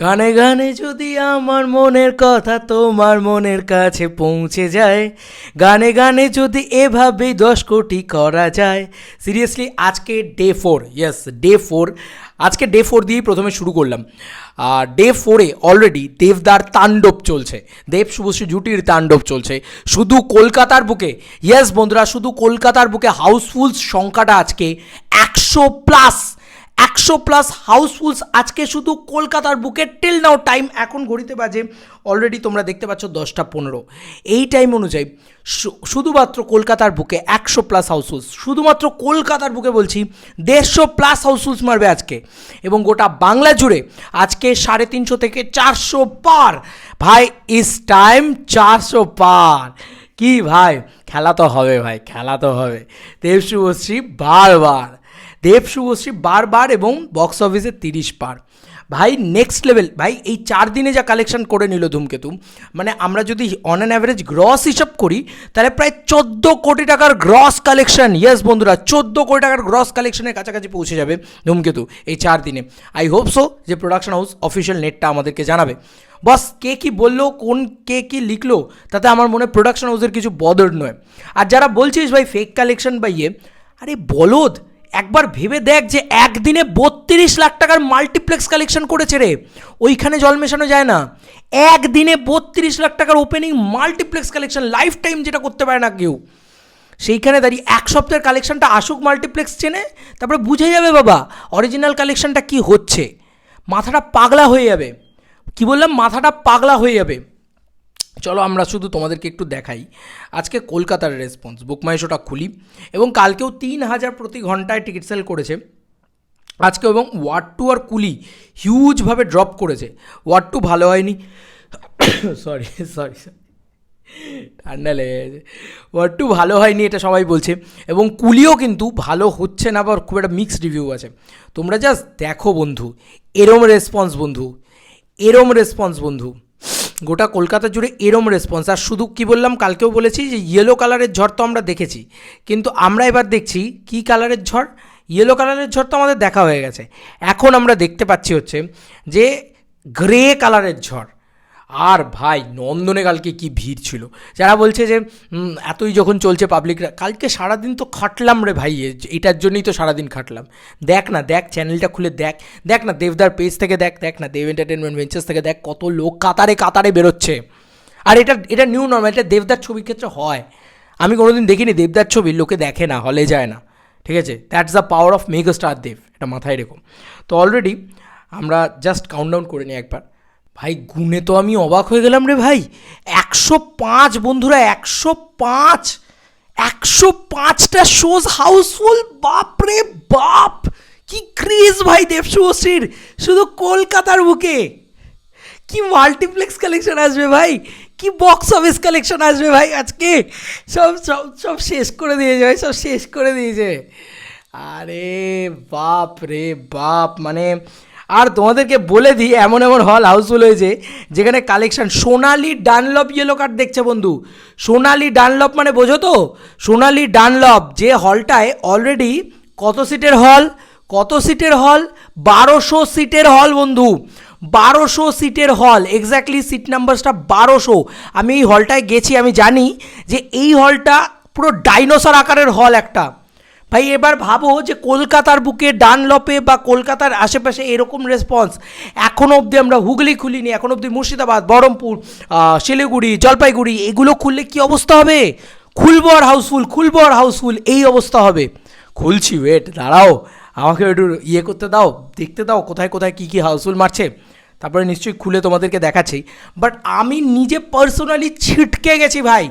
গানে গানে যদি আমার মনের কথা তোমার মনের কাছে পৌঁছে যায়, গানে গানে যদি এভাবেই দশ কোটি করা যায় সিরিয়াসলি আজকে day four yes day four আজকে ডে ফোর দিয়েই প্রথমে শুরু করলাম। আর ডে ফোরে অলরেডি দেবদার তাণ্ডব চলছে। দেব শুভশ্রী জুটির তাণ্ডব চলছে। শুধু কলকাতার বুকে ইয়েস বন্ধুরা, শুধু কলকাতার বুকে হাউসফুল সংখ্যাটা আজকে একশো প্লাস একশো প্লাস হাউসফুলস আজকে শুধু কলকাতার বুকে টিল নাও টাইম এখন ঘড়িতে বাজে। অলরেডি তোমরা দেখতে পাচ্ছ দশটা পনেরো। এই টাইম অনুযায়ী শুধুমাত্র কলকাতার বুকে একশো প্লাস হাউসফুলস শুধুমাত্র কলকাতার বুকে বলছি, দেড়শো প্লাস হাউসফুলস মারবে আজকে। এবং গোটা বাংলা জুড়ে আজকে সাড়ে তিনশো থেকে চারশো পার। ভাই ইস টাইম চারশো পার। কি ভাই? খেলা তো হবে ভাই, খেলা তো হবে। দেব শুভশ্রী বারবার। দেব শুভশ্রী বারবার এবং বক্স অফিসে তিরিশ পার ভাই নেক্সট লেভেল ভাই, এই চার দিনে যা কালেকশন করে নিল ধূমকেতু মানে আমরা যদি অন অ্যান অ্যাভারেজ গ্রস হিসাব করি, তাহলে প্রায় চোদ্দ কোটি টাকার গ্রস কালেকশন ইয়েস বন্ধুরা, চোদ্দ কোটি টাকার গ্রস কালেকশনের কাছাকাছি পৌঁছে যাবে ধূমকেতু এই চার দিনে। আই হোপ সো যে প্রোডাকশন হাউস অফিসিয়াল নেটটা আমাদেরকে জানাবে। বস কে কি বলল, কোন কে কি লিখলো, তাতে আমার মনে প্রোডাকশন হাউসের কিছু বদর নয়। আর যারা বলছিস ভাই ফেক কালেকশন বা ইয়ে আরে বলদ একবার ভেবে দেখ যে একদিনে বত্রিশ লাখ টাকার মাল্টিপ্লেক্স কালেকশন করেছে রে। ওইখানে জল মেশানো যায় না। একদিনে বত্রিশ লাখ টাকার opening multiplex collection lifetime যেটা করতে পারে না কেউ। সেইখানে দাঁড়িয়ে এক সপ্তাহের কালেকশনটা আসুক মাল্টিপ্লেক্স চেনে, তারপরে বুঝে যাবে বাবা অরিজিনাল কালেকশনটা কি হচ্ছে। মাথাটা পাগলা হয়ে যাবে। কি বললাম? মাথাটা পাগলা হয়ে যাবে। চলো আমরা শুধু তোমাদেরকে একটু দেখাই। আজকে কলকাতার রেসপন্স বুকমাই শোটা খুলি। এবং কালকেও তিন হাজার প্রতি ঘন্টায় টিকিট সেল করেছে। আজকে এবং ওয়ার্ড টু আর কুলি হিউজভাবে ড্রপ করেছে। ওয়ার্ড টু ভালো হয়নি। সরি সরি ঠান্ডা লেগে গেছে। ওয়ার্ড টু ভালো হয়নি এটা সবাই বলছে। এবং কুলিও কিন্তু ভালো হচ্ছে না বা খুব একটা মিক্সড রিভিউ আছে। তোমরা জাস্ট দেখো বন্ধু। এরম রেসপন্স বন্ধু। এরম রেসপন্স বন্ধু। গোটা কলকাতা জুড়ে এরম রেসপন্স আর শুধু কি বললাম, কালকেও বলেছি যে ইয়েলো কালারের ঝড় তো আমরা দেখেছি, কিন্তু আমরা এবার দেখছি কি কালারের ঝড়? ইয়েলো কালারের ঝড় তো আমাদের দেখা হয়ে গেছে। এখন আমরা দেখতে পাচ্ছি হচ্ছে যে গ্রে কালারের ঝড়। আর ভাই নন্দনে কালকে কি ভিড় ছিল? যারা বলছে যে এতই যখন চলছে পাবলিকরা কালকে সারাদিন তো খাটলাম রে ভাই এটার জন্যই তো সারাদিন খাটলাম। দেখ না, দেখ চ্যানেলটা খুলে দেখ দেখ না দেবদার পেজ থেকে দেখ দেখ না দেব এন্টারটেনমেন্ট ভেঞ্চার্স থেকে দেখ কত লোক কাতারে কাতারে বেরোচ্ছে। আর এটা এটা নিউ নর্মাল এটা দেবদার ছবির ক্ষেত্রে হয়। আমি কোনোদিন দেখিনি, দেবদার ছবি লোকে দেখে না হলে যায় না। ঠিক আছে? That's the power of mega star Dev, এটা মাথায় রেখো। তো অলরেডি আমরা জাস্ট কাউন্ট ডাউন করে নিই একবার। ভাই গুনে তো আমি অবাক হয়ে গেলাম রে ভাই। একশো পাঁচ বন্ধুরা, একশো পাঁচ। একশো পাঁচটা শোজ হাউসফুল বাপ রে বাপ! কি ক্রেজ ভাই দেব শুভশ্রীর শুধু কলকাতার বুকে। কি মাল্টিপ্লেক্স কালেকশন আসবে ভাই, কি বক্স অফিস কালেকশন আসবে ভাই আজকে। সব সব সব শেষ করে দিয়েছে ভাই, সব শেষ করে দিয়েছে। আরে বাপ রে বাপ মানে আর তোমাদেরকে বলে দিই, এমন এমন হল হাউসফুল হয়েছে যেখানে collection Sonali Dunlop yellow card দেখছে বন্ধু। সোনালি ডানলপ মানে বোঝো তো? সোনালি ডানলপ যে হলটায় অলরেডি কত সিটের হল কত সিটের হল বারোশো সিটের হল বন্ধু। বারোশো সিটের হল এক্স্যাক্টলি সিট নাম্বারসটা বারোশো। আমি এই হলটায় গেছি, আমি জানি যে এই হলটা পুরো ডাইনোসর আকারের হল একটা। ভাই, এবার ভাবো যে কলকাতার বুকে ডানলপে বা কলকাতার আশেপাশে এরকম রেসপন্স এখনও অবধি আমরা হুগলি খুলিনি, এখন অবধি মুর্শিদাবাদ, বহরমপুর শিলিগুড়ি, জলপাইগুড়ি, এগুলো খুললে কি অবস্থা হবে? খুলবো আর হাউসফুল খুলবো আর হাউসফুল এই অবস্থা হবে। খুলছি ওয়েট দাঁড়াও, আমাকে একটু ইয়ে করতে দাও, দেখতে দাও কোথায় কোথায় কী কী হাউসফুল মারছে। তারপরে নিশ্চয়ই খুলে তোমাদেরকে দেখাচ্ছি। বাট আমি নিজে পার্সোনালি ছিটকে গেছি ভাই,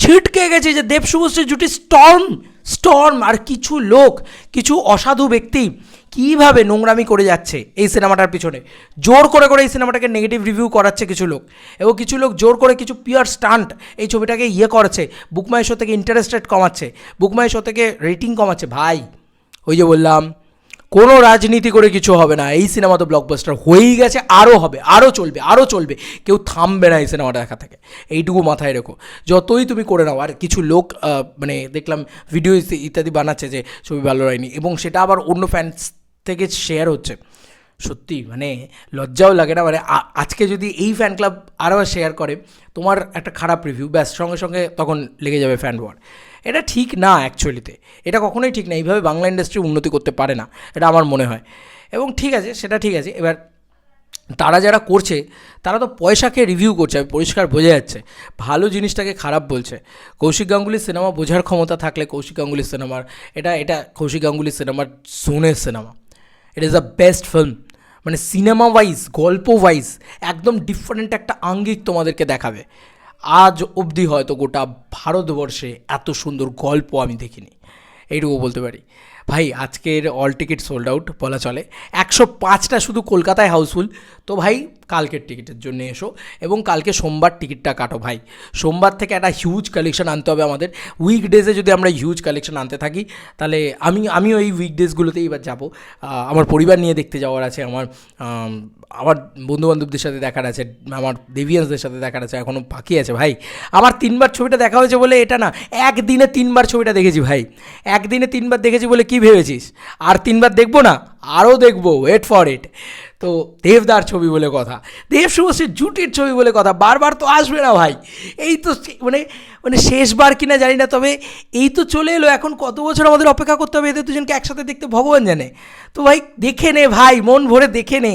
ছিটকে গেছে যে দেব শুভশ্রী জুটি স্টর্ম স্টর্ম আর কিছু লোক, কিছু অসাধু ব্যক্তি কীভাবে নোংরামি করে যাচ্ছে এই সিনেমাটার পিছনে? জোর করে করে এই সিনেমাটাকে নেগেটিভ রিভিউ করাচ্ছে কিছু লোক এবং কিছু লোক জোর করে কিছু পিওর স্টান্ট এই ছবিটাকে ইয়ে করেছে বুকমাই শো থেকে ইন্টারেস্টেড কমাচ্ছে বুকমাই শো থেকে রেটিং কমাচ্ছে। ভাই, ওই যে বললাম কোনো রাজনীতি করে কিছু হবে না। এই সিনেমা তো ব্লকবাস্টার হয়েই গেছে, আরও হবে, আরও চলবে আরও চলবে। কেউ থামবে না এই সিনেমাটা দেখা থেকে। এইটুকু মাথায় রেখো। যতই তুমি করে নাও, আর কিছু লোক মানে দেখলাম ভিডিও ইত্যাদি বানাচ্ছে যে ছবি ভালো হয়নি এবং সেটা আবার অন্য ফ্যান্স থেকে শেয়ার হচ্ছে। সত্যি মানে লজ্জাও লাগে না। মানে আজকে যদি এই ফ্যান ক্লাব আরও শেয়ার করে, তোমার একটা খারাপ রিভিউ ব্যাস, সঙ্গে সঙ্গে তখন লেগে যাবে ফ্যান ওয়ার এটা ঠিক না অ্যাকচুয়ালিতে এটা কখনোই ঠিক না, এইভাবে বাংলা ইন্ডাস্ট্রি উন্নতি করতে পারে না, এটা আমার মনে হয়। এবং ঠিক আছে, সেটা ঠিক আছে, এবার তারা যারা করছে, তারা তো পয়সাকে রিভিউ করছে পরিষ্কার বোঝা যাচ্ছে। ভালো জিনিসটাকে খারাপ বলছে। কৌশিক গাঙ্গুলির সিনেমা বোঝার ক্ষমতা থাকলে কৌশিক গাঙ্গুলির সিনেমার এটা এটা কৌশিক গাঙ্গুলির সিনেমার সোনের cinema it is the best film মানে সিনেমা ওয়াইজ গল্প ওয়াইজ একদম ডিফারেন্ট একটা আঙ্গিক তোমাদেরকে দেখাবে। আজ অবধি হয়তো গোটা ভারতবর্ষে এত সুন্দর গল্প আমি দেখিনি। এইটুকু বলতে পারি। ভাই আজকের অল টিকিট সোল্ড আউট বলা চলে। একশো পাঁচটা শুধু কলকাতায় হাউসফুল তো ভাই কালকের টিকিটের জন্য এসো এবং কালকে সোমবার টিকিটটা কাটো ভাই। সোমবার থেকে একটা হিউজ কালেকশন আনতে হবে আমাদের। উইকডেজে যদি আমরা হিউজ কালেকশন আনতে থাকি তাহলে আমি আমিও এই উইকডেজগুলোতেই এবার যাব। আমার পরিবার নিয়ে দেখতে যাওয়ার আছে আমার আম, আমার বন্ধুবান্ধবদের সাথে দেখার আছে, আমার দেভিয়ান্সদের সাথে দেখার আছে এখনও বাকি আছে ভাই। আমার তিনবার ছবিটা দেখা হয়েছে বলে এটা না, একদিনে তিনবার ছবিটা দেখেছি ভাই। একদিনে তিনবার দেখেছি বলে কি ভেবেছিস? আর তিনবার দেখব না, আরও দেখব ওয়েট ফর ইট তো দেবদার ছবি বলে কথা দেব শুভশ্রীর জুটির ছবি বলে কথা, বারবার তো আসবে না ভাই। এই তো মানে মানে শেষবার কিনা জানি না, তবে এই তো চলে এলো, এখন কত বছর আমাদের অপেক্ষা করতে হবে, এদের দুজনকে একসাথে দেখতে ভগবান জানে। তো ভাই, দেখে নে ভাই, মন ভরে দেখে নে।